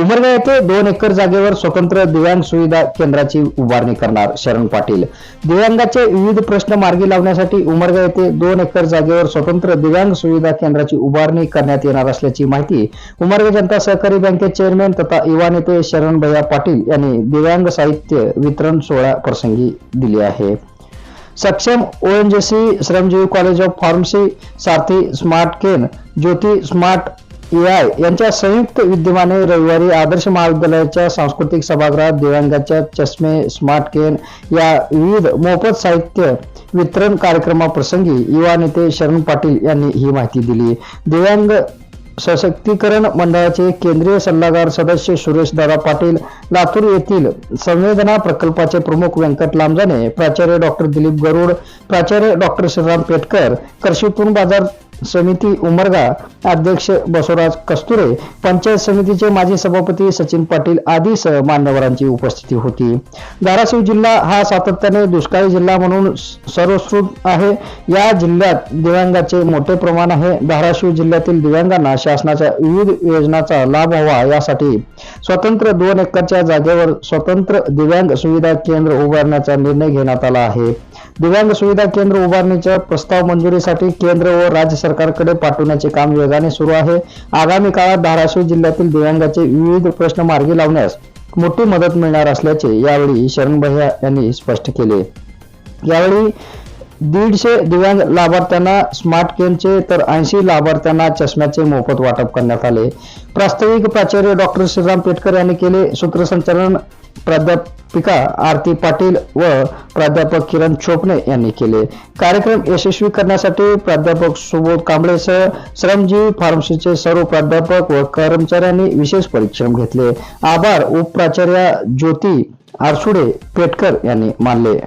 उमरगा येथे दोन एकर जागेवर स्वतंत्र दिव्यांग सुविधा केंद्राची उभारणी करणार शरण पाटील. दिव्यांगाचे विविध प्रश्न मार्गी लावण्यासाठी उमरगा येथे दोन एकर जागेवर स्वतंत्र दिव्यांग सुविधा केंद्राची उभारणी करण्यात येणार असल्याची माहिती उमरगा जनता सहकारी बँकेचे चेअरमॅन तथा युवा नेते शरण भैया पाटील यांनी दिव्यांग साहित्य वितरण सोहळा प्रसंगी दिली आहे. सक्षम O N G C Shramjeevi college of pharmacy Sarathi smart Kane Jyoti smart आय यांच्या संयुक्त विद्यमाने रविवारी आदर्श महाविद्यालयाच्या सांस्कृतिक सभागृहात दिव्यांगाच्या चष्मे स्मार्ट केन या विविध मोफत साहित्य वितरण कार्यक्रमाप्रसंगी युवा नेते शरण पाटील यांनी ही माहिती दिली. दिव्यांग सशक्तीकरण मंडळाचे केंद्रीय सल्लागार सदस्य सुरेश दादा पाटील लातूर येथील संवेदना प्रकल्पाचे प्रमुख व्यंकट लांबजाने प्राचार्य डॉक्टर दिलीप गरुड प्राचार्य डॉक्टर श्रीराम पेटकर कृषीपूर्ण बाजार समिती उमरगा अध्यक्ष बसवराज कस्तुरे पंचायत समितीचे माजी सभापती सचिन पाटील आदी सह मान्यवरांची उपस्थिती होती. धाराशिव जिल्हा हा सातत्याने दुष्काळी जिल्हा म्हणून सर्वश्रुत आहे. या जिल्ह्यात दिव्यांगाचे मोठे प्रमाण आहे. धाराशिव जिल्ह्यातील दिव्यांगांना शासनाच्या विविध योजनांचा लाभ व्हावा यासाठी स्वतंत्र दोन एकरच्या जागेवर स्वतंत्र दिव्यांग सुविधा केंद्र उभारण्याचा निर्णय घेण्यात आला आहे. दिव्यांग सुविधा केंद्र उभारणीच्या प्रस्ताव मंजुरीसाठी केंद्र व राज्य सरकारकडे पाठवण्याचे काम वेगाने सुरू आहे. आगामी काळात धाराशिव जिल्ह्यातील दिव्यांगाचे विविध प्रश्न मार्गी लावण्यास मोठी मदत मिळणार असल्याचे यावेळी शरण भैया यांनी स्पष्ट केले. यावेळी दीडशे दिव्यांग लाभार्थ्यांना स्मार्ट केनचे तर ऐंशी लाभार्थ्यांना चष्म्याचे मोफत वाटप करण्यात आले. प्रास्ताविक प्राचार्य डॉक्टर श्रीराम पेटकर यांनी केले सूत्रसंचालन. प्राध्यापिका आरती पाटील व प्राध्यापक किरण छोपणे यांनी केले. कार्यक्रम यशस्वी करण्यासाठी प्राध्यापक सुबोध कांबळेसह श्रमजीवी फार्मसीचे सर्व प्राध्यापक व कर्मचाऱ्यांनी विशेष परिश्रम घेतले. आभार उपप्राचार्या ज्योती आरसुडे पेटकर यांनी मानले.